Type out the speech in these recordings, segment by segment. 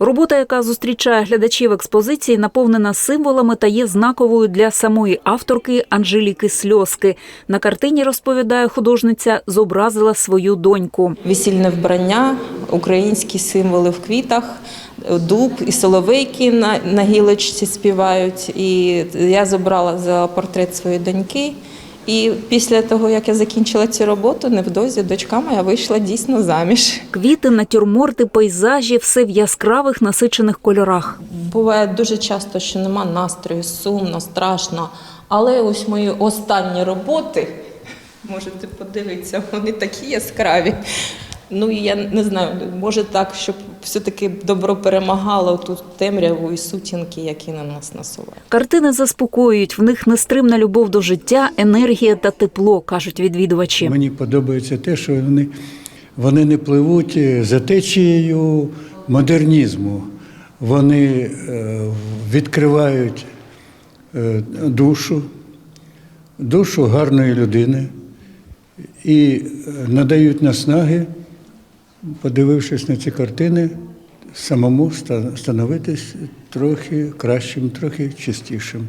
Робота, яка зустрічає глядачів експозиції, наповнена символами та є знаковою для самої авторки Анжеліки Сльоски. На картині розповідає художниця, зобразила свою доньку. Весільне вбрання, українські символи в квітах, дуб і соловейки на, на гілочці співають. І я зобрала за портрет своєї доньки. І після того, як я закінчила цю роботу, невдовзі дочка моя вийшла дійсно заміж. Квіти, натюрморти, пейзажі все в яскравих насичених кольорах. Буває дуже часто, що нема настрою, сумно, страшно. Але ось мої останні роботи, можете подивитися, вони такі яскраві. Ну я не знаю, може так, щоб все-таки добро перемагало ту темряву і сутінки, які на нас насувають. Картини заспокоюють, в них нестримна любов до життя, енергія та тепло, кажуть відвідувачі. Мені подобається те, що вони, вони не пливуть е, за течією модернізму. Вони е, відкривають е, душу, душу гарної людини і надають наснаги, подивившись на ці картини, самому становитись трохи кращим, трохи чистішим.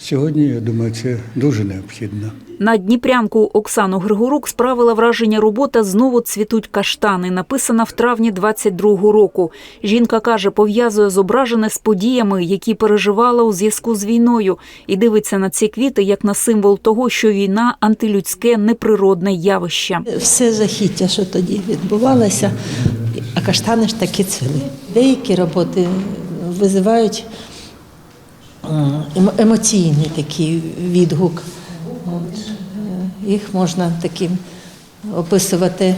Сьогодні, я думаю, це дуже необхідно. На дніпрянку Оксану Григорук справила враження робота Знову цвітуть каштани, написана в травні 22-го року. Жінка каже, пов'язує зображене з подіями, які переживала у зв'язку з війною, і дивиться на ці квіти як на символ того, що війна антилюдське неприродне явище. все жахіття, що тоді відбувалося, а каштани ж таки цвіли. Деякі роботи визивають емоційний такий відгук. От. Е, Їх можна таким описувати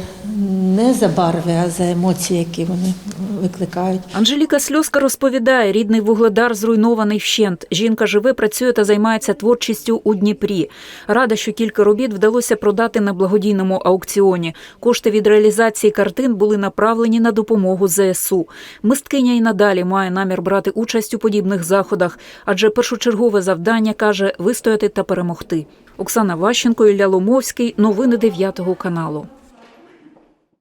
не за барви, а за емоції, які вони викликають. Анжеліка Сльоска розповідає, рідний вугледар зруйнований вщент. Жінка живе, працює та займається творчістю у Дніпрі. Рада, що кілька робіт вдалося продати на благодійному аукціоні. Кошти від реалізації картин були направлені на допомогу ЗСУ. Мисткиня і надалі має намір брати участь у подібних заходах, адже першочергове завдання каже вистояти та перемогти. Оксана Ващенко, Ілля Ломовський. Новини 9 каналу.